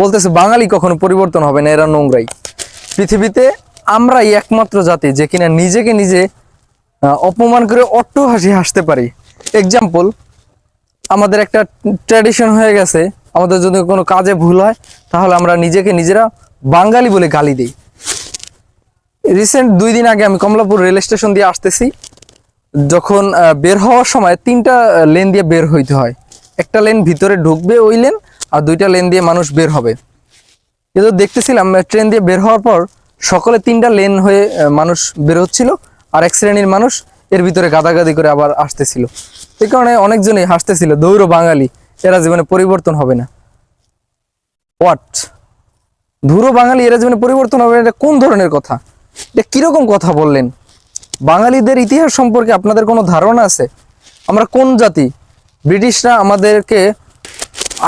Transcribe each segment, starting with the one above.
বলতেছে, বাঙালি কখনো পরিবর্তন হবে না, এরা নোংরাই। পৃথিবীতে আমরাই একমাত্র জাতি যে কিনা নিজেকে নিজে অপমান করে অট্ট হাসি হাসতে পারি। এক্সাম্পল আমাদের একটা ট্র্যাডিশন হয়ে গেছে, আমাদের যদি কোনো কাজে ভুল হয়, তাহলে আমরা নিজেকে নিজেরা বাঙালি বলে গালি দিই। রিসেন্ট দুই দিন আগে আমি কমলাপুর রেল স্টেশন দিয়ে আসতেছি, যখন বের হওয়ার সময় তিনটা লেন দিয়ে বের হইতে হয়। একটা লেন ভিতরে ঢুকবে, ওই লেন আর দুইটা লেন দিয়ে মানুষ বের হবে। কিন্তু দেখতেছিলাম ট্রেন দিয়ে বের হওয়ার পর সকলে তিনটা লেন হয়ে মানুষ বের হচ্ছিল আর এক শ্রেণির মানুষ এর ভিতরে গাদাগাদি করে আবার আসতেছিল। এই কারণে অনেকজনই হাসতেছিল, দৌড় বাঙালি, এরা জীবনে পরিবর্তন হবে না। হোয়াট ধুরো বাঙালি, এরা জীবনে পরিবর্তন হবে এটা কোন ধরনের কথা? এটা কীরকম কথা বললেন? বাঙালিদের ইতিহাস সম্পর্কে আপনাদের কোনো ধারণা আছে? আমরা কোন জাতি? ব্রিটিশরা আমাদেরকে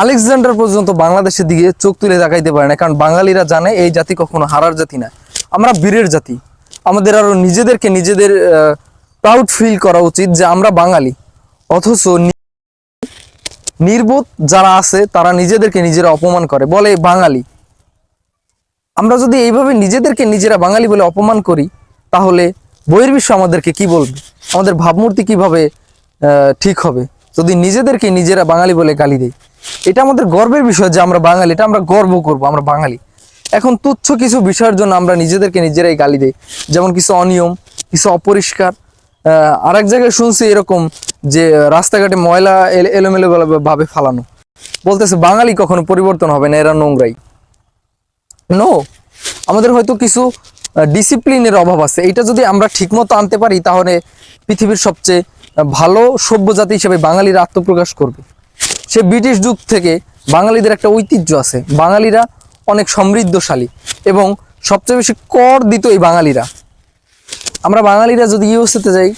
আলেকজান্ডার পর্যন্ত বাংলাদেশের দিকে চোখ তুলে দেখাইতে পারে না, কারণ বাঙালিরা জানে এই জাতি কখনো হারার জাতি না। আমরা বীরের জাতি। আমাদের আরও নিজেদেরকে নিজেদের প্রাউড ফিল করা উচিত যে আমরা বাঙালি। অথচ নির্বোধ যারা আছে, তারা নিজেদেরকে নিজেরা অপমান করে, বলে বাঙালি। আমরা যদি এইভাবে নিজেদেরকে নিজেরা বাঙালি বলে অপমান করি, তাহলে বহির্বিশ্ব আমাদেরকে কি বলবে? আমাদের ভাবমূর্তি কীভাবে ঠিক হবে? যদি নিজেদেরকে নিজেরা বাঙালি বলে গালি দেই। এটা আমাদের গর্বের বিষয় যে আমরা বাঙালি এটা আমরা গর্ব করব আমরা বাঙালি। এখন তুচ্ছ কিছু বিষয়ের জন্য আমরা নিজেদেরকে নিজেরাই গালি দেই। যেমন কিছু অনিয়ম কিছু অপরিষ্কার। আহ, আরেক জায়গায় শুনছি এরকম যে রাস্তাঘাটে ময়লা এল- এলোমেলো ভাবে ফালানো। বলতেছে বাঙালি কখনো পরিবর্তন হবে না এরা নোংরাই। নো আমাদের হয়তো কিছু ডিসিপ্লিনের অভাব আছে। এটা যদি আমরা ঠিকমতো আনতে পারি তাহলে পৃথিবীর সবচেয়ে ভালো সভ্য জাতি হিসেবে বাঙালিরা আত্মপ্রকাশ করবে। সে ব্রিটিশ যুগ থেকে বাঙালিদের একটা ঐতিহ্য আছে। বাঙালিরা অনেক সমৃদ্ধশালী এবং সবচেয়ে বেশি কর দিত এই বাঙালিরা। আমরা বাঙালিরা যদি ইউএসএতে যাই,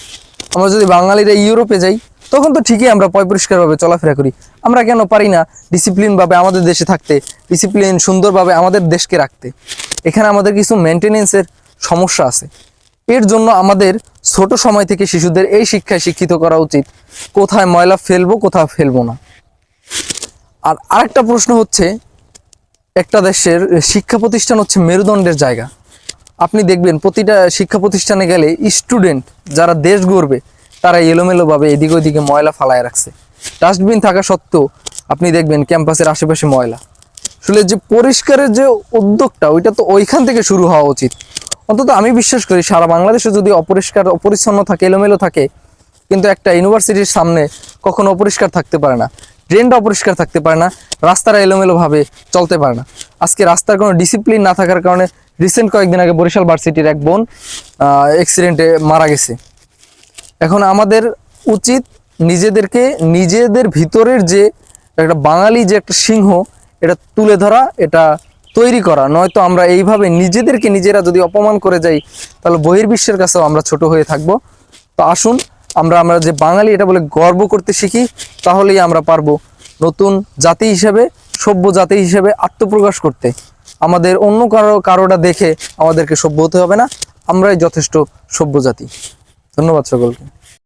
আমরা যদি বাঙালিরা ইউরোপে যাই, তখন তো ঠিকই আমরা পয় পরিষ্কারভাবে চলাফেরা করি। আমরা কেন পারি না ডিসিপ্লিনভাবে আমাদের দেশে থাকতে ডিসিপ্লিন সুন্দরভাবে আমাদের দেশকে রাখতে? এখানে আমাদের কিছু মেনটেনেন্সের সমস্যা আছে। এর জন্য আমাদের ছোট সময় থেকে শিশুদের এই শিক্ষায় শিক্ষিত করা উচিত। কোথায় ময়লা ফেলব কোথায় ফেলব না। আর আরেকটা প্রশ্ন হচ্ছে, একটা দেশের শিক্ষা প্রতিষ্ঠান হচ্ছে মেরুদণ্ডের জায়গা। আপনি দেখবেন প্রতিটা শিক্ষা প্রতিষ্ঠানে গেলে স্টুডেন্ট যারা দেশ গড়বে, তারা এলোমেলোভাবে এদিকে ওইদিকে ময়লা ফালায় রাখছে। ডাস্টবিন থাকা সত্ত্বেও আপনি দেখবেন ক্যাম্পাসের আশেপাশে ময়লা। আসলে যে পরিষ্কারের যে উদ্যোগটা, ওইটা তো ওইখান থেকে শুরু হওয়া উচিত। অন্তত আমি বিশ্বাস করি সারা বাংলাদেশে যদি অপরিষ্কার, অপরিচ্ছন্ন থাকে, এলোমেলো থাকে, কিন্তু একটা ইউনিভার্সিটির সামনে কখনো অপরিষ্কার থাকতে পারে না। ড্রেনটা অপরিষ্কার থাকতে পারে না, রাস্তাটা এলোমেলোভাবে চলতে পারে না। আজকে রাস্তার কোনো ডিসিপ্লিন না থাকার কারণে রিসেন্ট কয়েকদিন আগে বরিশাল ভার্সিটির এক বোন অ্যাক্সিডেন্টে মারা গেছে। এখন আমাদের উচিত নিজেদেরকে, নিজেদের ভিতরের যে একটা বাঙালি যে একটা সিংহ, এটা তুলে ধরা, এটা তৈরি করা। নয়তো আমরা এইভাবে নিজেদেরকে নিজেরা যদি অপমান করে যাই, তাহলে বহির্বিশ্বের কাছেও আমরা ছোট হয়ে থাকব। তো আসুন আমরা আমরা যে বাঙালি এটা বলে গর্ব করতে শিখি, তাহলেই আমরা পারব নতুন জাতি হিসেবে, সভ্য জাতি হিসেবে আত্মপ্রকাশ করতে। আমাদের অন্য কারও, কারোটা দেখে আমাদেরকে সভ্য হতে হবে না, আমরাই যথেষ্ট সভ্য জাতি। ধন্যবাদ সকলকে।